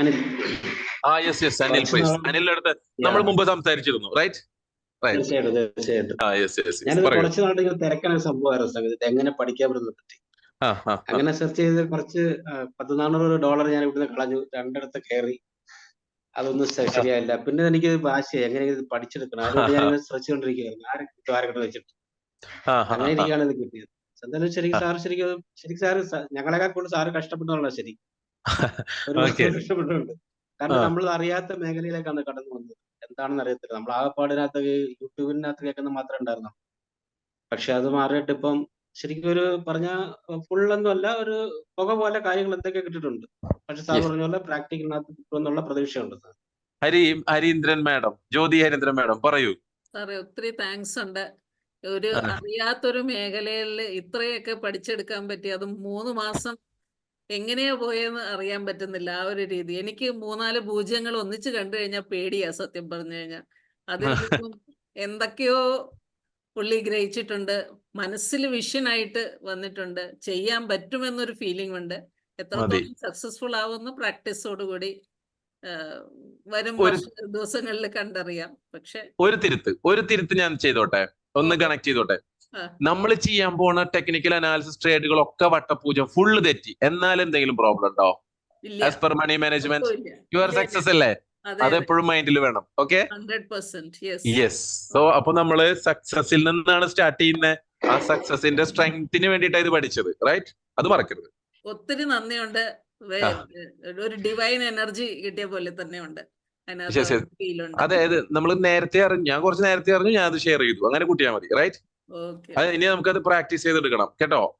അനിൽ. ആ yes yes Anil അനിലിന്റെ അടുത്ത് നമ്മൾ മുമ്പ് സംസാരിച്ചിരുന്നു റൈറ്റ് തീർച്ചയായിട്ടും തീർച്ചയായിട്ടും. കുറച്ച് സംഭവമായിരുന്നു സംഗതി ഇത് എങ്ങനെ പഠിക്കാൻ പറ്റുന്നത് പറ്റി. അങ്ങനെ സെർച്ച് ചെയ്ത് കുറച്ച് പത്ത് നാനൂറ് ഡോളർ ഞാൻ ഇവിടുന്ന് കളഞ്ഞു. രണ്ടിടത്ത് കയറി അതൊന്നും ശരിയായില്ല. പിന്നെ എനിക്ക് ഭാഷ എങ്ങനെ ഇത് പഠിച്ചെടുക്കണം? അതുകൊണ്ട് ഞാൻ സെർച്ച് കൊണ്ടിരിക്കുകയായിരുന്നു ആരെ കിട്ടും ആരെ കിട്ടും വെച്ചിട്ട് അങ്ങനെ. ഇരിക്കുകയാണ് ഇത് കിട്ടിയത്. എന്തായാലും ശരിക്കും സാർ ശരിക്കും ശരിക്കും സാറ് സ- ഞങ്ങളെക്കാൾ കൂടുതൽ സാറ് കഷ്ടപ്പെട്ടുള്ള ശരി ഒരുപാട്. കാരണം നമ്മൾ അറിയാത്ത മേഖലയിലേക്കാണ് കടന്നു വന്നത് എന്താണെന്ന് അറിയത്തില്ല. നമ്മൾ ആകെപ്പാടിനകത്ത് യൂട്യൂബിനകത്ത് കേൾക്കുന്ന മാത്രമേ ഉണ്ടായിരുന്നു പക്ഷെ അത് മാറിയിട്ട് ഇപ്പം ശരിക്കും ഒരു പറഞ്ഞ ഫുൾ ഒന്നുമല്ല ഒരു പുക പോലെ കാര്യങ്ങൾ എന്തൊക്കെ കിട്ടിയിട്ടുണ്ട് പക്ഷെ സാർ. പറഞ്ഞ പോലെ പ്രാക്ടിക്കലിനകത്ത് കിട്ടുമെന്നുള്ള പ്രതീക്ഷയുണ്ട് sir. Hari Harindran madam Jyothi Harindran madam പറയൂ. സാറേ ഒത്തിരി താങ്ക്സ് ഉണ്ട്. ഒരു. അറിയാത്തൊരു മേഖലയിൽ ഇത്രയൊക്കെ പഠിച്ചെടുക്കാൻ പറ്റി. അത് മൂന്ന് മാസം എങ്ങനെയാ പോയെന്ന് അറിയാൻ പറ്റുന്നില്ല ആ ഒരു രീതി. എനിക്ക് മൂന്നാൽ പൂജ്യങ്ങൾ ഒന്നിച്ച് കണ്ടു കഴിഞ്ഞാൽ പേടിയാ സത്യം പറഞ്ഞു കഴിഞ്ഞാൽ അതിൽ നിന്നും എന്തൊക്കെയോ പുള്ളി ഗ്രഹിച്ചിട്ടുണ്ട്. മനസ്സിൽ വിഷനായിട്ട് വന്നിട്ടുണ്ട്. ചെയ്യാൻ പറ്റുമെന്നൊരു ഫീലിംഗ് ഉണ്ട്. എത്രത്തോളം സക്സസ്ഫുൾ ആവുമെന്ന് പ്രാക്ടീസോടുകൂടി വരും ദിവസങ്ങളിൽ കണ്ടറിയാം. പക്ഷെ ഒരു തിരുത്ത് ഒരു തിരുത്ത് ഞാൻ ചെയ്തോട്ടെ? ഒന്ന് കണക്ട് ചെയ്തോട്ടെ. നമ്മൾ ചെയ്യാൻ പോണ ടെക്നിക്കൽ അനാലിസിസ് ട്രേഡുകൾ ഒക്കെ വട്ടപൂജ ഫുള്ള് തെറ്റി. എന്നാൽ എന്തെങ്കിലും പ്രോബ്ലം ഉണ്ടോ? As per money management your success അല്ലേ? അതെ. അത് എപ്പോഴും മൈൻഡിൽ വേണം. ഓക്കെ യെസ് സോ അപ്പൊ നമ്മൾ സക്സസിൽ നിന്നാണ് സ്റ്റാർട്ട് ചെയ്യുന്നത് ആ സക്സസിന്റെ സ്ട്രെങ്ത്തിന് വേണ്ടിയിട്ടാണ് ഇത് പഠിച്ചത് റൈറ്റ് അത് മറക്കരുത്. ഒത്തിരി നന്ദിയുണ്ട്. ഒരു ഡിവൈൻ എനർജി കിട്ടിയ പോലെ തന്നെ ഉണ്ട് അതെ അതായത് നമ്മൾ നേരത്തെ അറിഞ്ഞു ഞാൻ കുറച്ച് നേരത്തെ അറിഞ്ഞു ഞാൻ അത് ഷെയർ ചെയ്തു. അങ്ങനെ കൂട്ടിയാൽ മതി റൈറ്റ് അത് ഇനി നമുക്കത് പ്രാക്ടീസ് ചെയ്തെടുക്കണം. കേട്ടോ?